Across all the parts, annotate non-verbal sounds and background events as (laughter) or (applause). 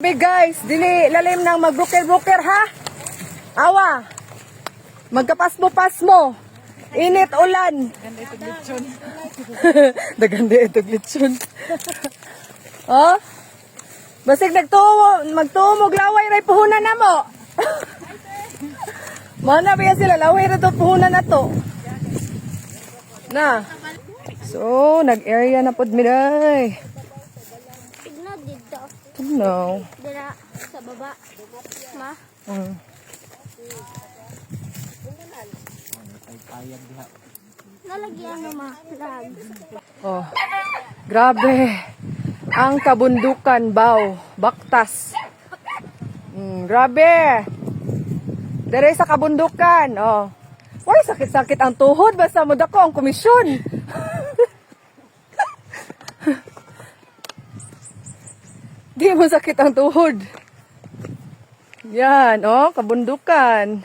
Big guys, dili lalim ng mag-broker-broker ha. Awa. Magkapasmo-pasmo. Init ulan. (laughs) Ganda ito glitson. Daganda ito glitson. (laughs) oh? Basig nagtuwo, magtuwo mo glaway ray puhunan na mo. (laughs) Mana ba sila laway ra to puhunan na to. Na. So, nag-area na pod mi. No. Dira sa baba. Ma. Mm. Lalagyan mo ma. Lag. Oh. Grabe. Ang kabundukan, baw. Baktas. Mm, grabe. Dere sa kabundukan. Oh. Uy, sakit-sakit ang tuhod. Basta mo dako ang komisyon. Di mo sakit ang tuhod. Yan, oh, kabundukan.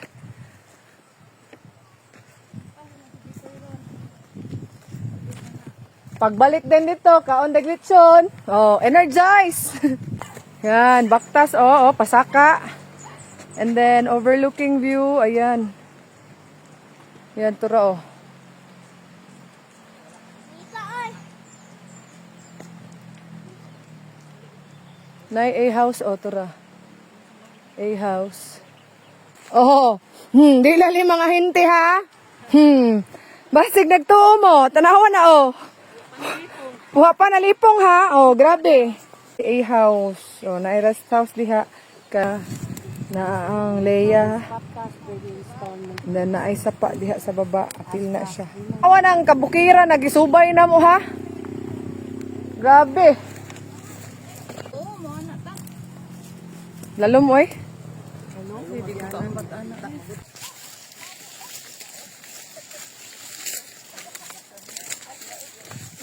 Pagbalik din dito, kaon daglitson. Oh, energize. (laughs) Yan, baktas, oh, oh, pasaka. And then, overlooking view, ayan. Yan, tura, oh. Nay A house, oh, tura. A house. Oh, hmm, di lali mga hinti, ha? Hmm, basig nagtuo mo. Tanawa na, oh. Puha pa na lipong, ha? Oh, grabe. A house. Oh, na house diha ka na ang Leia. Then naay sapa diha sa baba. Apil na siya. Awan ang kabukira, nagisubay na mo, ha? Grabe. Lalo mo, eh.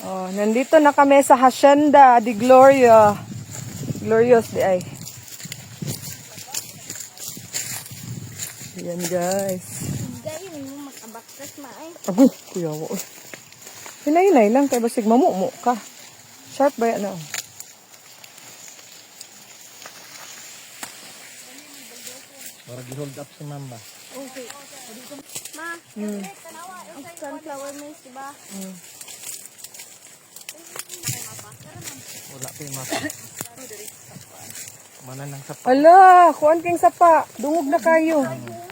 Oh, nandito na kami sa Hacienda di Gloria. Glorious di ay. Yan guys. Gayon mo makabaktas ma ay. Ago, kuya ko. Hinay-hinay lang kay basig mamumo ka. Sharp ba yan na? Para gi-hold up si ma'am ba? Okay. Ma, mm. ang sunflower maize, diba? Mm. Wala pa yung mapa. Mana ng sapa. Ala, kuan kang sapa. Dungog na kayo. Mm.